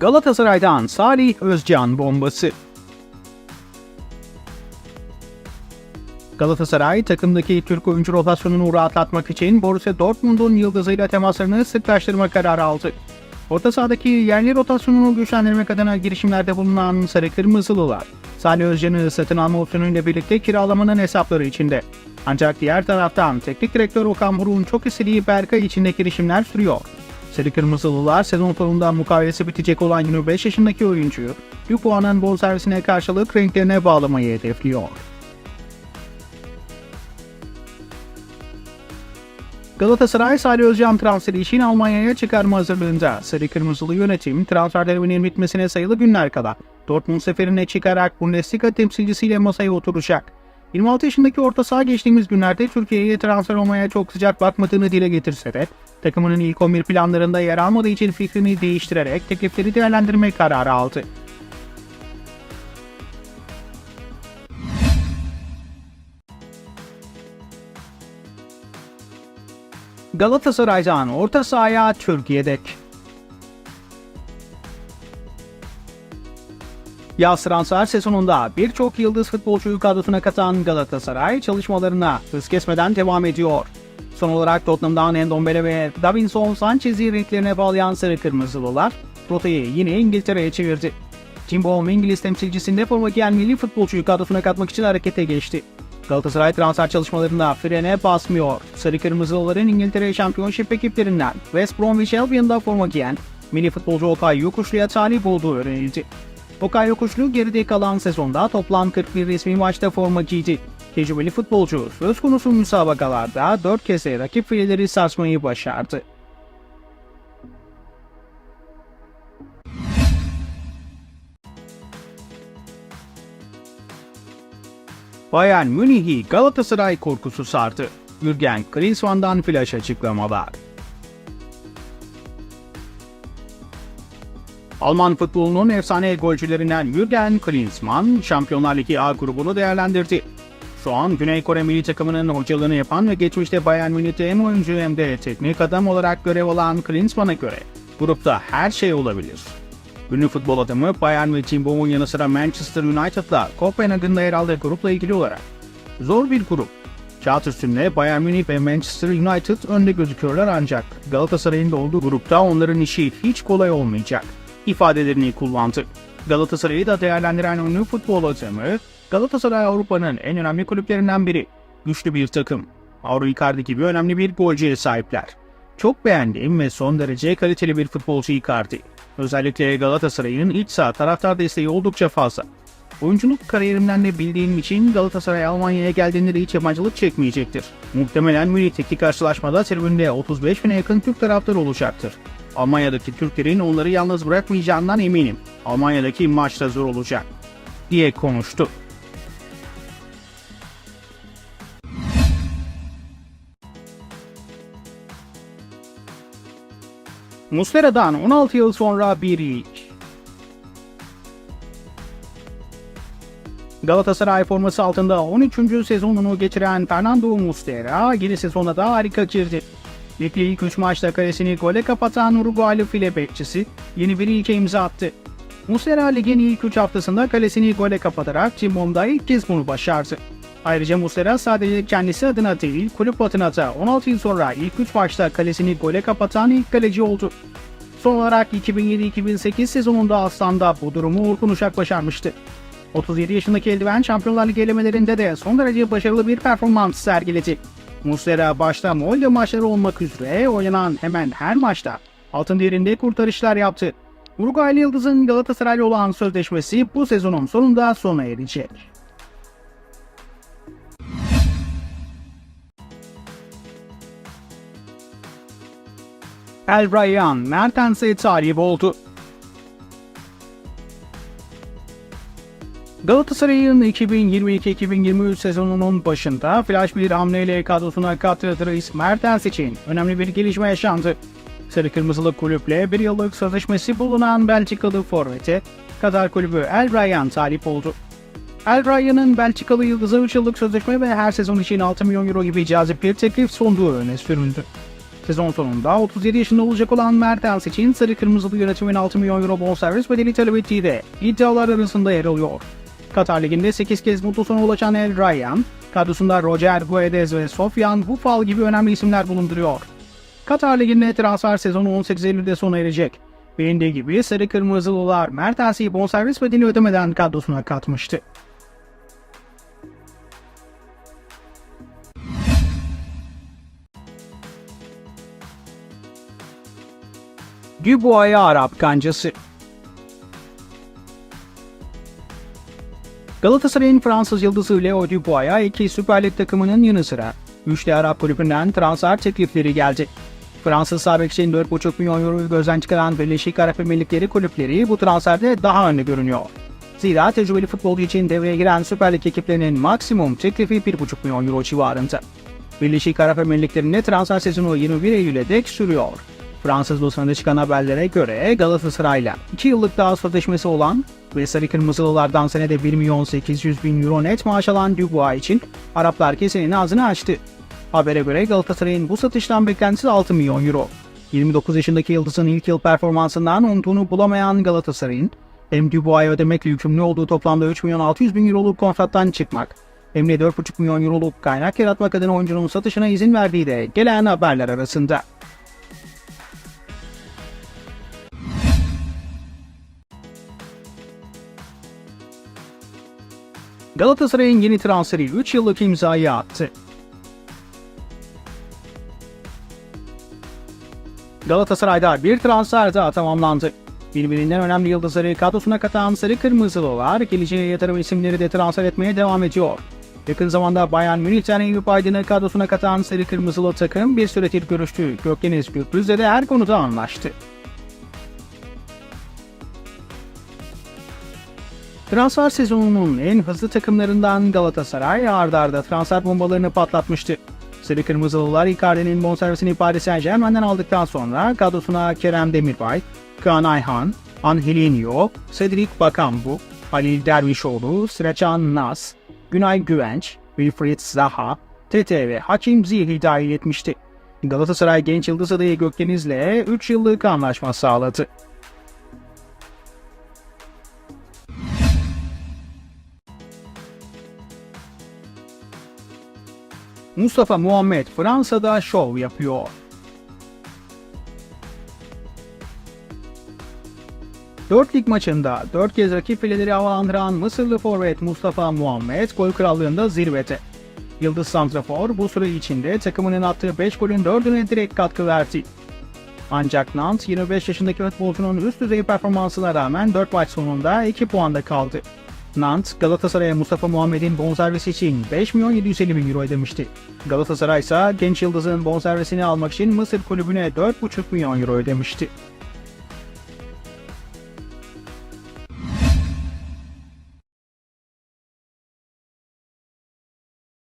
Galatasaray'dan Salih Özcan bombası. Galatasaray takımdaki Türk oyuncu rotasyonunu rahatlatmak için Borussia Dortmund'un yıldızıyla temaslarını sıklaştırma kararı aldı. Orta sahadaki yerli rotasyonunu güçlendirmek adına girişimlerde bulunan Sarı Kırmızılılar, Salih Özcan'ı satın alma opsiyonuyla birlikte kiralamanın hesapları içinde. Ancak diğer taraftan teknik direktör Okan Buruk'un çok istediği Berkay içinde girişimler sürüyor. Sarı Kırmızılılar sezon sonunda mukavelesi bitecek olan 25 yaşındaki oyuncuyu bir puanın bonservisine karşılık renklerine bağlamayı hedefliyor. Galatasaray Salih Özcan transferi için Almanya'ya çıkarma hazırlığında. Sarı Kırmızılı yönetim transfer döneminin bitmesine sayılı günler kala Dortmund seferine çıkarak Bundesliga temsilcisiyle masaya oturacak. 26 yaşındaki orta saha geçtiğimiz günlerde Türkiye'ye transfer olmaya çok sıcak bakmadığını dile getirse de takımının ilk 11 planlarında yer almadığı için fikrini değiştirerek teklifleri değerlendirme kararı aldı. Galatasaray'dan orta sahaya Türkiye'dek. Yaz transfer sezonunda birçok yıldız futbolcuyu kadrosuna katan Galatasaray çalışmalarına hız kesmeden devam ediyor. Son olarak Tottenham'dan Endombele ve Davinson Sanchez'i renklerine bağlayan Sarı Kırmızılılar rotayı yine İngiltere'ye çevirdi. Jimbo İngiliz temsilcisinde forma giyen milli futbolcuyu kadrosuna katmak için harekete geçti. Galatasaray transfer çalışmalarında frene basmıyor. Sarı Kırmızılıların İngiltere Şampiyonşip ekiplerinden West Bromwich Albion'da forma giyen milli futbolcu Okay Yokuşlu'ya talip olduğu öğrenildi. Okay Yokuşlu geride kalan sezonda toplam 41 resmi maçta forma giydi. Tecrübeli futbolcu söz konusu müsabakalarda 4 kez rakip fileleri sarsmayı başardı. Bayern Münih'i Galatasaray korkusu sardı. Jürgen Klinsmann'dan flash açıklamalar. Alman futbolunun efsane golcülerinden Jürgen Klinsmann, Şampiyonlar Ligi A grubunu değerlendirdi. Şu an Güney Kore milli takımının hocalığını yapan ve geçmişte Bayern Münih'te hem oyuncu hem de teknik adam olarak görev alan Klinsmann'a göre grupta her şey olabilir. Ünlü futbol adamı Bayern ve Jimbo'nun yanı sıra Manchester United'la Kopenhagen'da yer aldığı grupla ilgili olarak zor bir grup. Kağıt üstünde Bayern Münih ve Manchester United önde gözüküyorlar ancak Galatasaray'ın da olduğu grupta onların işi hiç kolay olmayacak ifadelerini kullandı. Galatasaray'ı da değerlendiren ünlü futbol adamı, Galatasaray Avrupa'nın en önemli kulüplerinden biri. Güçlü bir takım. Avro Icardi gibi önemli bir golcüye sahipler. Çok beğendiğim ve son derece kaliteli bir futbolcu Icardi. Özellikle Galatasaray'ın iç saha taraftar desteği oldukça fazla. Oyunculuk kariyerimden de bildiğim için Galatasaray Almanya'ya geldiğinde de hiç yabancılık çekmeyecektir. Muhtemelen Münih'teki karşılaşmada tribünde 35 bine yakın Türk taraftarı olacaktır. Almanya'daki Türklerin onları yalnız bırakmayacağından eminim. Almanya'daki maç da zor olacak, diye konuştu. Muslera'dan 16 yıl sonra bir ilk. Galatasaray forması altında 13. sezonunu geçiren Fernando Muslera yeni sezona da harika girdi. Ligde ilk 3 maçta kalesini gole kapatan Uruguaylı file bekçisi yeni bir ilke imza attı. Muslera ligin ilk 3 haftasında kalesini gole kapatarak Cimbom'da ilk kez bunu başardı. Ayrıca Muslera sadece kendisi adına değil kulüp adına da 16 yıl sonra ilk 3 maçta kalesini gole kapatan ilk kaleci oldu. Son olarak 2007-2008 sezonunda Aslan'da bu durumu Orkun Uşak başarmıştı. 37 yaşındaki eldiven Şampiyonlar Ligi elemelerinde de son derece başarılı bir performans sergiledi. Muslera başta Molde maçları olmak üzere oynanan hemen her maçta altın değerinde kurtarışlar yaptı. Uruguaylı Yıldız'ın Galatasaray'la olan sözleşmesi bu sezonun sonunda sona erecek. El Rayyan Mertens'e talip oldu. Galatasaray'ın 2022-2023 sezonunun başında flash bir hamleyle kadrosuna kattığı Dries Mertens için önemli bir gelişme yaşandı. Sarı Kırmızılı kulüple bir yıllık sözleşmesi bulunan Belçikalı forvete Katar kulübü El Rayyan talip oldu. El Rayyan'ın Belçikalı yıldızı 3 yıllık sözleşme ve her sezon için 6 milyon euro gibi cazip bir teklif sunduğu öne sürüldü. Sezon sonunda 37 yaşında olacak olan Mertens için sarı kırmızılı yönetimin 6 milyon euro bonservis bedeli talep ettiği de iddialar arasında yer alıyor. Katar Ligi'nde 8 kez mutlu sona ulaşan El Rayyan, kadrosunda Roger Guedes ve Sofyan Bufal gibi önemli isimler bulunduruyor. Katar Ligi'nde transfer sezonu 18 Eylül'de sona erecek. Bilindiği gibi Sarı Kırmızılılar Mertens'i bonservis bedeli ödemeden kadrosuna katmıştı. Dubois'a Arap kancası Galatasaray'ın Fransız yıldızı Leo Dubois'a iki Süper Lig takımının yanı sıra 3 de Arap kulübünden transfer teklifleri geldi. Fransız sabek için 4,5 milyon euroyu gözden çıkaran Birleşik Arap Emirlikleri kulüpleri bu transferde daha önde görünüyor. Zira tecrübeli futbolcu için devreye giren Süper Lig ekiplerinin maksimum teklifi 1,5 milyon euro civarında. Birleşik Arap Emirlikleri'nde transfer sezonu 21 Eylül'e dek sürüyor. Fransız basınında çıkan haberlere göre Galatasaray'la 2 yıllık daha sözleşmesi olan ve Sarı Kırmızılılardan senede 1 milyon 800 bin euro net maaş alan Dubois için Araplar kesenin ağzını açtı. Habere göre Galatasaray'ın bu satıştan beklentisi 6 milyon euro. 29 yaşındaki yıldızın ilk yıl performansından umduğunu bulamayan Galatasaray'ın hem Dubois'a ödemekle yükümlü olduğu toplamda 3 milyon 600 bin euroluk kontrattan çıkmak hem de 4,5 milyon euroluk kaynak yaratmak adına oyuncunun satışına izin verdiği de gelen haberler arasında. Galatasaray'ın yeni transferi 3 yıllık imzayı attı. Galatasaray'da bir transfer daha tamamlandı. Birbirinden önemli yıldızları kadrosuna katan Sarı Kırmızılılar geleceğe yatırım isimleri de transfer etmeye devam ediyor. Yakın zamanda Bayern Münih'ten Eyüp Aydın'ı kadrosuna katan Sarı Kırmızılı takım bir süredir görüştü. Gökdeniz Gürpüz'le de her konuda anlaştı. Transfer sezonunun en hızlı takımlarından Galatasaray ardarda arda transfer bombalarını patlatmıştı. Sarı Kırmızılılar Icardi'nin bonservisini Paris Saint Germain'den aldıktan sonra kadrosuna Kerem Demirbay, Kaan Ayhan, Angelinho, Cedric Bakambu, Halil Dervişoğlu, Sreçan Nas, Günay Güvenç, Wilfried Zaha, Tete ve Hakim Ziyeh'i dahil etmişti. Galatasaray genç yıldız adayı Gökdeniz'le 3 yıllık anlaşma sağladı. Mustafa Muhammed Fransa'da şov yapıyor. Dört lig maçında dört kez rakip fileleri havalandıran Mısırlı forvet Mustafa Muhammed gol krallığında zirvede. Yıldız Santrafor bu süre içinde takımının attığı 5 golün 4'üne direkt katkı verdi. Ancak Nantes 25 yaşındaki futbolcunun üst düzey performansına rağmen 4 maç sonunda 2 puanda kaldı. Nantes, Galatasaray'a Mustafa Muhammed'in bonservisi için 5 milyon 750 bin euro ödemişti. Galatasaray ise genç yıldızın bonservisini almak için Mısır kulübüne 4,5 milyon euro ödemişti.